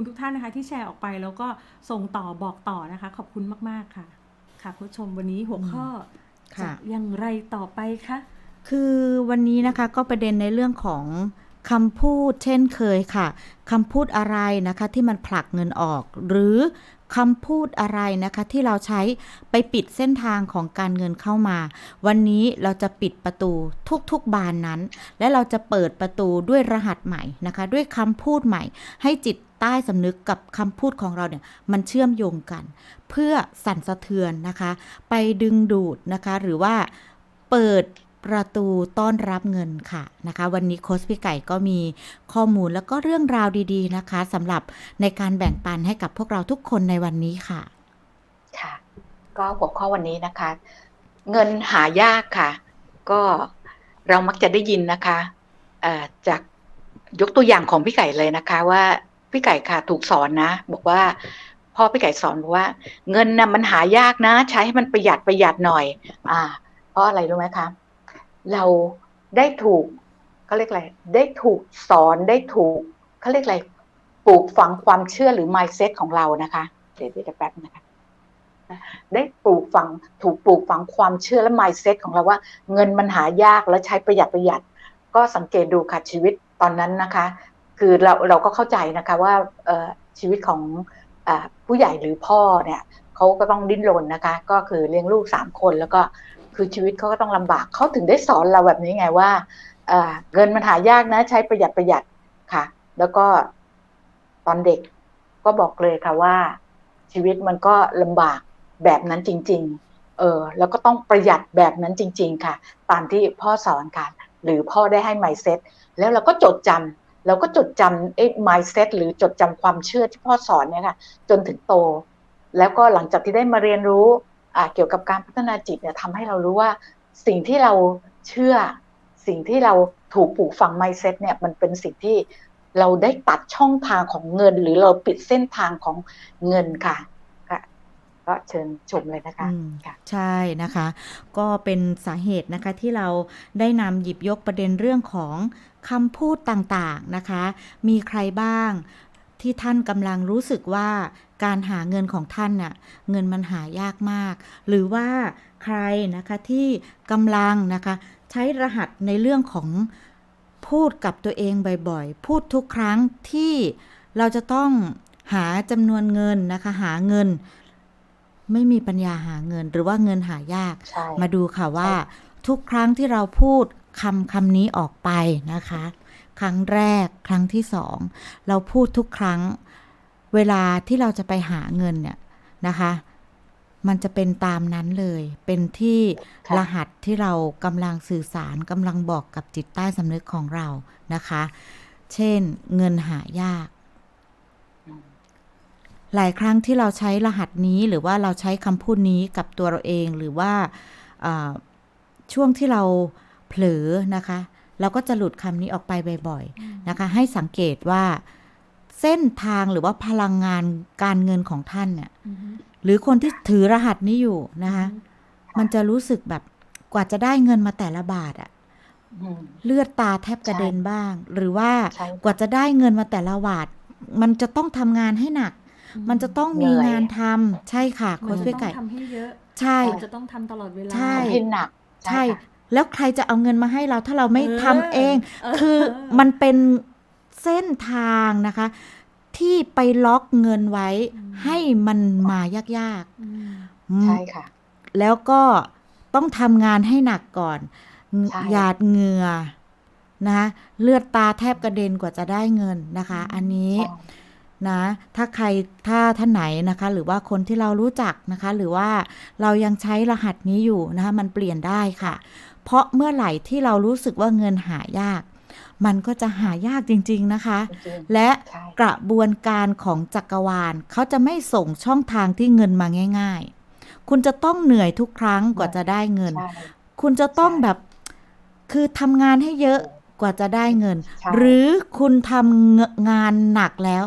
คุณทุกท่านนะคะที่แชร์ออกไปแล้วก็ส่งต่อบอกต่อนะคะ ขอบคุณมาก ๆ ค่ะ ค่ะคุณผู้ชมวันนี้หัวข้อจะค่ะอย่างไรต่อไปคะคือวันนี้นะคะก็ประเด็นในเรื่องของคำพูดเช่นเคยค่ะคำพูดอะไรนะคะที่มันผลักเงินออก หรือคำพูดอะไรนะคะที่เราใช้ไปปิดเส้นทางของการเงินเข้ามา วันนี้เราจะปิดประตูทุกๆบานนั้น และเราจะเปิดประตูด้วยรหัสใหม่นะคะ ด้วยคำพูดใหม่ ให้จิต ใต้สำนึกกับคำพูดของเราเนี่ยมันเชื่อมโยงกัน เพื่อสั่นสะเทือนนะคะ ไปดึงดูดนะคะ หรือว่าเปิดประตูต้อนรับเงินค่ะนะคะ วันนี้โค้ชพี่ไก่ก็มีข้อมูลแล้วก็เรื่องราวดีๆนะคะสำหรับในการแบ่งปันให้กับพวกเราทุกคนในวันนี้ค่ะ ค่ะ ก็หัวข้อวันนี้นะคะ เงินหายากค่ะ ก็เรามักจะได้ยินนะคะเอ่อจากยกตัวอย่างของพี่ไก่เลยนะคะว่า พี่ไก่ค่ะถูกสอนนะ บอกว่าพ่อพี่ไก่สอนบอกว่า เงินนะมันหายากนะ ใช้ให้มันประหยัดประหยัดหน่อย อ่า เพราะอะไรรู้ไหมคะ เราได้ถูกเขาเรียกอะไรได้ถูกสอนได้ถูกเขาเรียกอะไรปลูกฝังความเชื่อหรือ mindset ของเรานะคะเดี๋ยวเดี๋ยวแป๊บนะคะได้ปลูกฝังถูกปลูกฝังความเชื่อและ mindset ของเราว่า เงินมันหายากแล้วใช้ประหยัดประหยัด ก็สังเกตดูค่ะชีวิตตอนนั้นนะคะ คือเราเราก็เข้าใจนะคะว่าชีวิตของอผู้ใหญ่หรือพ่อเนี่ยเขาก็ต้องดิ้นรนนะคะ ก็คือเลี้ยงลูกสามคนแล้วก็คือชีวิตเขาก็ต้องลำบากเขาถึงได้สอนเราแบบนี้ไงว่าเงินมันหายากนะใช้ประหยัดประหยัดค่ะ แล้วก็ตอนเด็กก็บอกเลยค่ะว่า ชีวิตมันก็ลำบากแบบนั้นจริง ๆ เออแล้วก็ต้องประหยัดแบบนั้นจริง ๆ ค่ะ ตามที่พ่อสอนค่ะ หรือพ่อได้ให้ mindset แล้วเราก็จดจำ เราก็จดจำไอ้ mindset หรือจดจำความเชื่อที่พ่อสอนเนี่ยค่ะจนถึงโต แล้วก็หลังจากที่ได้มาเรียนรู้เกี่ยวกับการพัฒนาจิตเนี่ยทำให้เรารู้ว่าสิ่งที่เราเชื่อ สิ่งที่เราถูกปลูกฝัง mindset เนี่ยมันเป็นสิ่งที่เราได้ตัดช่องทางของเงิน หรือเราปิดเส้นทางของเงินค่ะ ก็เชิญชมเลยนะคะอืมค่ะใช่นะคะ ก็เป็นสาเหตุนะคะที่เราได้นำหยิบยกประเด็นเรื่องของคำพูดต่างๆนะคะ มีใครบ้างที่ท่านกำลังรู้สึกว่าการหาเงินของท่านน่ะเงินมันหายากมาก หรือว่าใครนะคะที่กำลังนะคะ ใช้รหัสในเรื่องของพูดกับตัวเองบ่อยๆ พูดทุกครั้งที่เราจะต้องหาจำนวนเงินนะคะ หาเงิน ไม่มีปัญญาหาเงินหรือว่าเงินหายากใช่มาดูค่ะว่าทุกครั้งที่เราพูดคำคำนี้ออกไปนะคะ ครั้งแรกครั้งที่สอง เราพูดทุกครั้ง เวลาที่เราจะไปหาเงินเนี่ยนะคะ มันจะเป็นตามนั้นเลย เป็นที่ค่ะรหัสที่เรากำลังสื่อสารกำลังบอกกับจิตใต้สำนึกของเรานะคะ เช่น เงินหายากอืม หลายครั้งที่เราใช้รหัสนี้หรือว่าเราใช้คำพูดนี้กับตัวเราเองหรือว่าอ่าช่วงที่เราเผลอนะคะ เราก็จะหลุดคำนี้ออกไปบ่อยๆนะคะ ให้สังเกตว่าเส้นทางหรือว่าพลังงานการเงินของท่านเนี่ยอือฮึหรือคนที่ถือรหัสนี้อยู่นะคะ มันจะรู้สึกแบบกว่าจะได้เงินมาแต่ละบาทอะอืมเลือดตาแทบกระเด็นบ้าง หรือว่าใช่ค่ะกว่าจะได้เงินมาแต่ละบาทมันจะต้องทำงานให้หนัก มันจะต้องมีเหนื่อยงานทำใช่ค่ะโค้มันชจะพี่ต้องไก่ทำให้เยอะ ใช่มันจะต้องทำตลอดเวลาใช่ทำให้หนักใช่ค่ะแล้วใครจะเอาเงินมาให้เราถ้าเราไม่เออทำเองเออคือมันเป็นเส้นทางนะคะ ที่ไปล็อกเงินไว้ ให้มันมายากอืมๆใช่ค่ะ แล้วก็ต้องทำงานให้หนักก่อนใช่หยาดเหงื่อนะคะเลือดตาแทบกระเด็นกว่าจะได้เงินนะคะ อันนี้ใช่ นะ ถ้าใครถ้าท่านไหนนะคะ หรือว่าคนที่เรารู้จักนะคะ หรือว่าเรายังใช้รหัสนี้อยู่นะคะมันเปลี่ยนได้ค่ะ เพราะเมื่อไหร่ที่เรารู้สึกว่าเงินหายาก มันก็จะหายากจริง ๆนะคะจริงและๆใช่กระบวนการของจักรวาลเขาจะไม่ส่งช่องทางที่เงินมาง่าย ๆ คุณจะต้องเหนื่อยทุกครั้งกว่าจะได้เงินใช่คุณจะต้องใช่แบบคือทำงานให้เยอะกว่าจะได้เงินใช่หรือคุณทำงานหนักแล้ว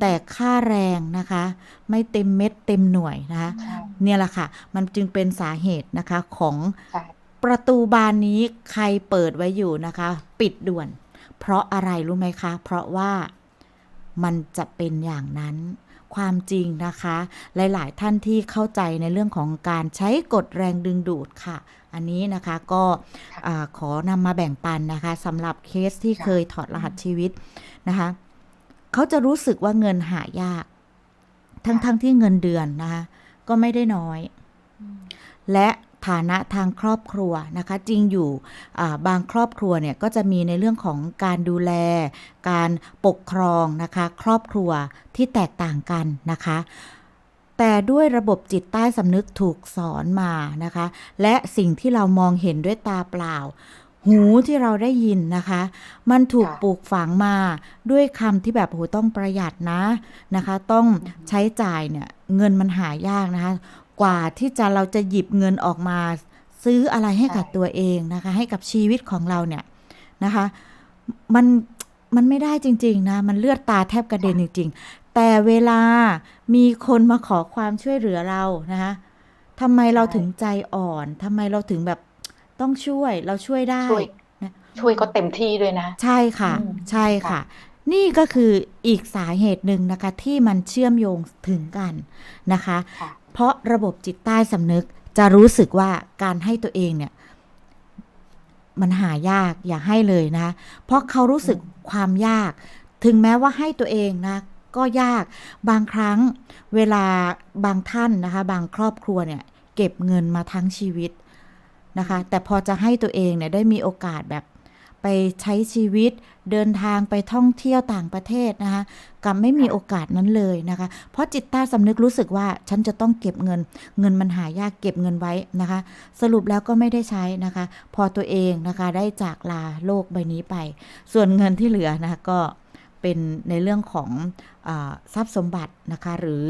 แต่ค่าแรงนะคะ ไม่เต็มเม็ดเต็มหน่วยนะคะใช่เนี่ยแหละค่ะ มันจึงเป็นสาเหตุนะคะของใช่ประตูบานนี้ใครเปิดไว้อยู่นะคะ ปิดด่วน เพราะอะไรรู้ไหมคะ เพราะว่ามันจะเป็นอย่างนั้นความจริงนะคะ หลายๆ ท่านที่เข้าใจในเรื่องของการใช้กฎแรงดึงดูดค่ะ อันนี้นะคะก็ค่ะอ่าขอนำมาแบ่งปันนะคะสำหรับเคสที่ค่ะเคยถอดรหัสชีวิตนะคะ เขาจะรู้สึกว่าเงินหายาก ทั้งๆทที่เงินเดือนนะคะก็ไม่ได้น้อย และฐานะทางครอบครัวนะคะ จริงอยู่อ่าบางครอบครัวเนี่ยก็จะมีในเรื่องของการดูแล การปกครองนะคะ ครอบครัวที่แตกต่างกันนะคะ แต่ด้วยระบบจิตใต้สำนึกถูกสอนมานะคะ และสิ่งที่เรามองเห็นด้วยตาเปล่า หูที่เราได้ยินนะคะ มันถูกค่ะปลูกฝังมาด้วยคำที่แบบโอ้โหต้องประหยัดนะนะคะ ต้องใช้จ่ายเนี่ยเงินมันหายากนะคะ กว่าที่จะเราจะหยิบเงินออกมา ซื้ออะไรให้กับใช่ตัวเองนะคะ ให้กับชีวิตของเราเนี่ยนะคะ มันมันไม่ได้จริง ๆ นะ มันเลือดตาแทบกระเด็นจริง ๆ แต่เวลามีคนมาขอความช่วยเหลือเรานะคะทำไมเราถึงใจอ่อน ทำไมเราถึงแบบ ต้องช่วยเราช่วยได้ช่วยนะช่วยก็เต็มที่ด้วยนะ ใช่ค่ะอืมใช่ค่ะ นี่ก็คืออีกสาเหตุหนึ่งนะคะ ที่มันเชื่อมโยงถึงกันนะคะค่ะเพราะระบบจิตใต้สำนึกจะรู้สึกว่าการให้ตัวเองเนี่ย มันหายากอย่าให้เลยนะ เพราะเขารู้สึกความยาก ถึงแม้ว่าให้ตัวเองนะก็ยากบางครั้งเวลาบางท่านนะคะ บางครอบครัวเนี่ย เก็บเงินมาทั้งชีวิต นะคะ แต่พอจะให้ตัวเองเนี่ยได้มีโอกาสแบบไปใช้ชีวิตเดินทางไปท่องเที่ยวต่างประเทศนะคะกับไม่มีโอกาสนั้นเลยนะคะ เพราะจิตใต้สำนึกรู้สึกว่าฉันจะต้องเก็บเงิน เงินมันหายากเก็บเงินไว้นะคะ สรุปแล้วก็ไม่ได้ใช้นะคะ พอตัวเองนะคะได้จากลาโลกใบนี้ไป ส่วนเงินที่เหลือนะคะก็เป็นในเรื่องของอทรัพย์สมบัตินะคะ หรือ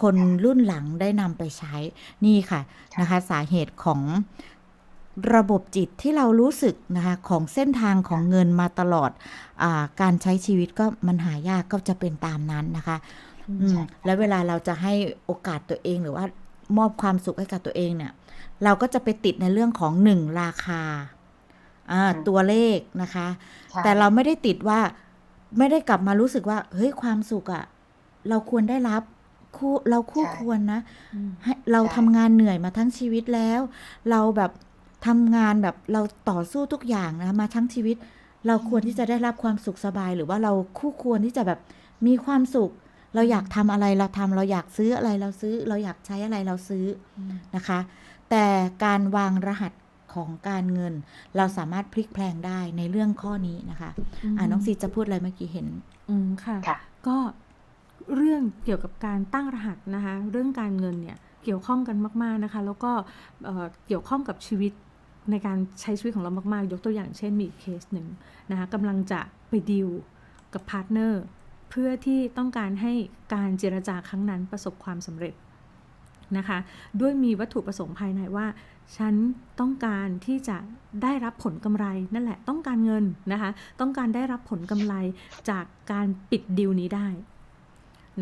คนรุ่นหลังได้นำไปใช้นี่ค่ะนะคะ สาเหตุของ ระบบจิตที่เรารู้สึกนะคะของเส้นทางของเงินมาตลอดอาการใช้ชีวิตก็มันหายากก็จะเป็นตามนั้นนะคะอืมแล้วเวลาเราจะให้โอกาสตัวเองหรือว่ามอบความสุขให้กับตัวเองเนี่ย เราก็จะไปติดในเรื่องของหนึ่งราคาอ่าอืมตัวเลขนะคะใช่แต่เราไม่ได้ติดว่าไม่ได้กลับมารู้สึกว่า เฮ้ยความสุขอะเราควรได้รับคู่เราคู่ควรนะอืมให้เราทำงานเหนื่อยมาทั้งชีวิตแล้ว เราแบบ ทำงานแบบเราต่อสู้ทุกอย่างนะมาทั้งชีวิต เราควรที่จะได้รับความสุขสบาย หรือว่าเราคู่ควรที่จะแบบมีความสุข เราอยากทำอะไรเราทำเราอยากซื้ออะไรเราซื้อ เราอยากใช้อะไรเราซื้ออืมนะคะ แต่การวางรหัสของการเงิน เราสามารถพลิกแพลงได้ในเรื่องข้อนี้นะคะอ่าน้องซีจะพูดอะไรเมื่อกี้เห็น อืมค่ะค่ะก็เรื่องเกี่ยวกับการตั้งรหัสนะคะ เรื่องการเงินเนี่ยเกี่ยวข้องกันมาก ๆ นะคะ แล้วก็เอ่อเกี่ยวข้องกับชีวิต ในการใช้ชีวิตของเรามาก ๆ ยกตัวอย่างเช่นมีเคสหนึ่งนะคะกำลังจะไปดีลกับพาร์ทเนอร์เพื่อที่ต้องการให้การเจรจาครั้งนั้นประสบความสำเร็จนะคะด้วยมีวัตถุประสงค์ภายในว่า ฉันต้องการที่จะได้รับผลกำไรนั่นแหละต้องการเงินนะคะต้องการได้รับผลกำไรจากการปิดดีลนี้ได้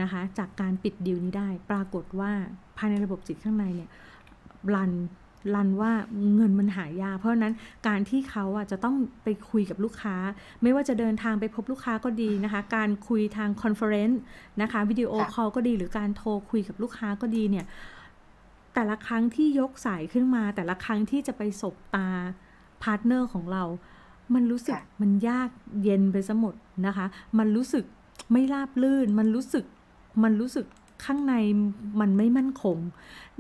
นะคะจากการปิดดีลนี้ได้ ปรากฏว่าภายในระบบจิตข้างในเนี่ยรัน รันว่าเงินมันหายากเพราะฉะนั้นการที่เขาอะจะต้องไปคุยกับลูกค้า ไม่ว่าจะเดินทางไปพบลูกค้าก็ดีนะคะ การคุยทางคอนเฟอเรนซ์นะคะวิดีโอค่ะคอลก็ดีหรือการโทรคุยกับลูกค้าก็ดีเนี่ยแต่ละครั้งที่ยกสายขึ้นมา แต่ละครั้งที่จะไปสบตาพาร์ทเนอร์ของเรา มันรู้สึกค่ะมันยากเย็นไปซะหมดนะคะ มันรู้สึกไม่ราบลื่น มันรู้สึกมันรู้สึก ข้างในมันไม่มั่นคง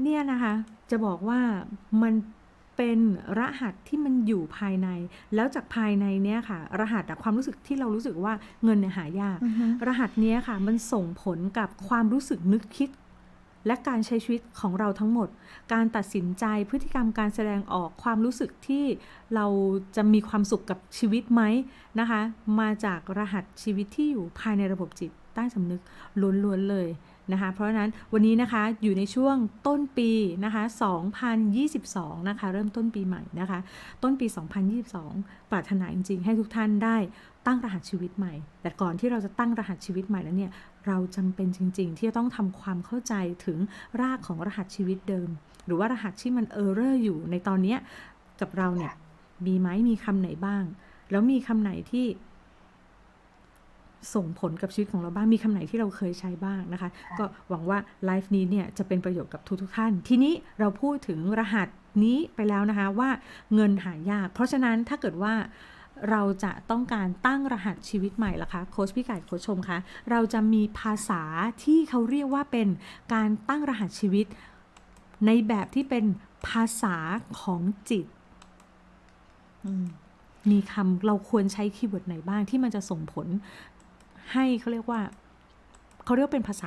เนี่ยนะคะ จะบอกว่ามันเป็นรหัสที่มันอยู่ภายใน แล้วจากภายในเนี่ยค่ะ รหัสอะความรู้สึกที่เรารู้สึกว่าเงินเนี่ยหายาก รหัสเนี้ยค่ะ มันส่งผลกับความรู้สึกนึกคิด และการใช้ชีวิตของเราทั้งหมด การตัดสินใจพฤติกรรมการแสดงออกความรู้สึกที่เราจะมีความสุขกับชีวิตไหมนะคะ มาจากรหัสชีวิตที่อยู่ภายในระบบจิตใต้สำนึกล้วนๆเลย นะคะ เพราะนั้นวันนี้นะคะอยู่ในช่วงต้นปีนะคะ2022นะคะเริ่มต้นปีใหม่นะคะ ต้นปี 2022 ปรารถนาจริง ๆ ให้ทุกท่านได้ตั้งรหัสชีวิตใหม่ แต่ก่อนที่เราจะตั้งรหัสชีวิตใหม่แล้วเนี่ยเราจำเป็นจริง ๆ ที่จะต้องทำความเข้าใจถึงรากของรหัสชีวิตเดิม หรือว่ารหัสที่มันเออร์เรอร์อยู่ในตอนเนี้ยกับเราเนี่ยมีไหมมีคำไหนบ้าง แล้วมีคำไหนที่ ส่งผลกับชีวิตของเราบ้าง มีคำไหนที่เราเคยใช้บ้างนะคะ ก็หวังว่าไลฟ์นี้เนี่ยจะเป็นประโยชน์กับทุกทท่าน ทีนี้เราพูดถึงรหัสนี้ไปแล้วนะคะว่าเงินหายาก เพราะฉะนั้นถ้าเกิดว่าเราจะต้องการตั้งรหัสชีวิตใหม่ล่ะคะโค้ชพี่ไก่โค้ชชมคะเราจะมีภาษาที่เขาเรียกว่าเป็นการตั้งรหัสชีวิต ในแบบที่เป็นภาษาของจิตอืมมีคำเราควรใช้คีย์เวิร์ดไหนบ้างที่มันจะส่งผล ให้เขาเรียกว่าเขาเรียกเป็นภาษา